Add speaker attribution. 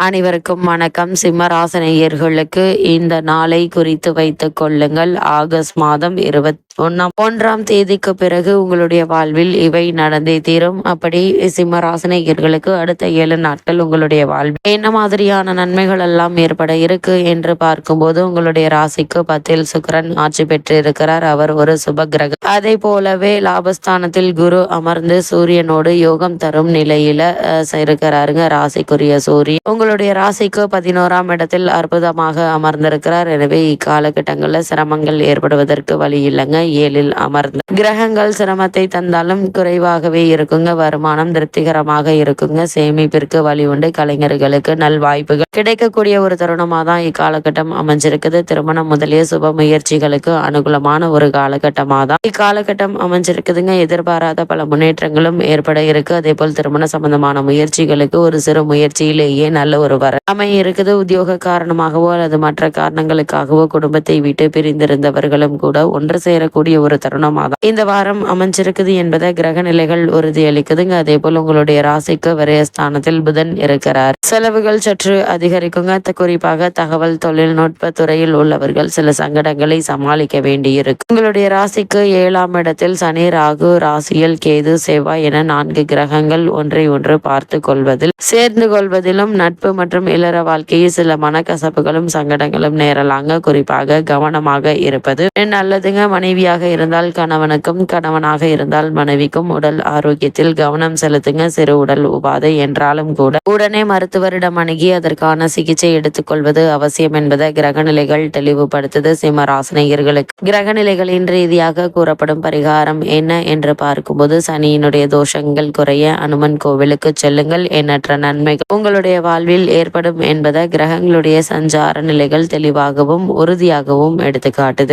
Speaker 1: அனைவருக்கும் வணக்கம். சிம்மராசனையர்களுக்கு இந்த நாளை குறித்து வைத்துக் கொள்ளுங்கள். ஆகஸ்ட் மாதம் இருபத்தி ஒன்னாம் ஒன்றாம் தேதிக்கு பிறகு உங்களுடைய வாழ்வில் இவை நடந்தே தீரும். அப்படி சிம்மராசனையர்களுக்கு அடுத்த ஏழு நாட்கள் உங்களுடைய வாழ்வில் என்ன மாதிரியான நன்மைகள் எல்லாம் ஏற்பட இருக்கு என்று பார்க்கும்போது உங்களுடைய ராசிக்கு பத்தில் சுக்கரன் ஆட்சி பெற்று இருக்கிறார் அவர் ஒரு சுப கிரகம். அதே போலவே லாபஸ்தானத்தில் குரு அமர்ந்து சூரியனோடு யோகம் தரும் நிலையில இருக்கிறாருங்க ராசிக்குரிய சூரியன். உங்களுடைய ராசிக்கு பதினோராம் இடத்தில் அற்புதமாக அமர்ந்திருக்கிறார். எனவே இக்காலகட்டங்களில் சிரமங்கள் ஏற்படுவதற்கு வழி இல்லைங்க. ஏழில் அமர்ந்து. கிரகங்கள் சிரமத்தை தந்தாலும் குறைவாகவே இருக்குங்க. வருமானம் திருப்திகரமாக இருக்குங்க. சேமிப்பிற்கு வழி உண்டு. கலைஞர்களுக்கு நல் வாய்ப்புகள். கிடைக்கக்கூடிய ஒரு தருணமாக தான் இக்காலகட்டம் அமைஞ்சிருக்குது. திருமணம் முதலிய சுப முயற்சிகளுக்கு அனுகூலமான ஒரு காலகட்டமாக தான் இக்காலகட்டம் அமைஞ்சிருக்குதுங்க. எதிர்பாராத பல முன்னேற்றங்களும் ஏற்பட இருக்கு. அதே போல் திருமண சம்பந்தமான முயற்சிகளுக்கு ஒரு சிறு முயற்சியிலேயே நல்ல ஒரு வர அமைய இருக்குது. உத்தியோக காரணமாகவோ அல்லது மற்ற காரணங்களுக்காகவோ குடும்பத்தை விட்டு பிரிந்திருந்தவர்களும் கூட ஒன்று சேரக்கூடிய ஒரு தருணமாக இந்த வாரம் அமைஞ்சிருக்குது என்பதை கிரக நிலைகள் உறுதியளிக்குதுங்க. அதே போல் உங்களுடைய ராசிக்கு விரயஸ்தானத்தில் புதன் இருக்கிறார். செலவுகள் சற்று அதிகரிக்குங்க. குறிப்பாக தகவல் தொழில்நுட்ப துறையில் உள்ளவர்கள் சில சங்கடங்களை சமாளிக்க வேண்டியிருக்கு. உங்களுடைய ராசிக்கு ஏழாம் இடத்தில் சனி ராகு ராசியில் கேது செவ்வாய் என நான்கு கிரகங்கள் ஒன்றை ஒன்று பார்த்து கொள்வதில் சேர்ந்து கொள்வதிலும் நட்பு மற்றும் இல்லற வாழ்க்கையில் சில மனக்கசப்புகளும் சங்கடங்களும் நேரலாங்க. குறிப்பாக கவனமாக இருப்பது நல்லதுங்க. மனைவியாக இருந்தால் கணவனுக்கும் கணவனாக இருந்தால் மனைவிக்கும் உடல் ஆரோக்கியத்தில் கவனம் செலுத்துங்க. சிறு உடல் உபாதை என்றாலும் கூட உடனே மருத்துவரிடம் அணுகி அதற்கான சிகிச்சை எடுத்துக்கொள்வது அவசியம் என்பதை கிரகநிலைகள் தெளிவுபடுத்துது. சிம்மராசனையர்களுக்கு கிரகநிலைகளின் ரீதியாக கூறப்படும் பரிகாரம் என்ன என்று பார்க்கும்போது சனியினுடைய தோஷங்கள் குறைய அனுமன் கோவிலுக்கு செல்லுங்கள். எண்ணற்ற நன்மைகள் உங்களுடைய வாழ்வில் ஏற்படும் என்பதை கிரகங்களுடைய சஞ்சார நிலைகள் தெளிவாகவும் உறுதியாகவும் எடுத்துக்காட்டுது.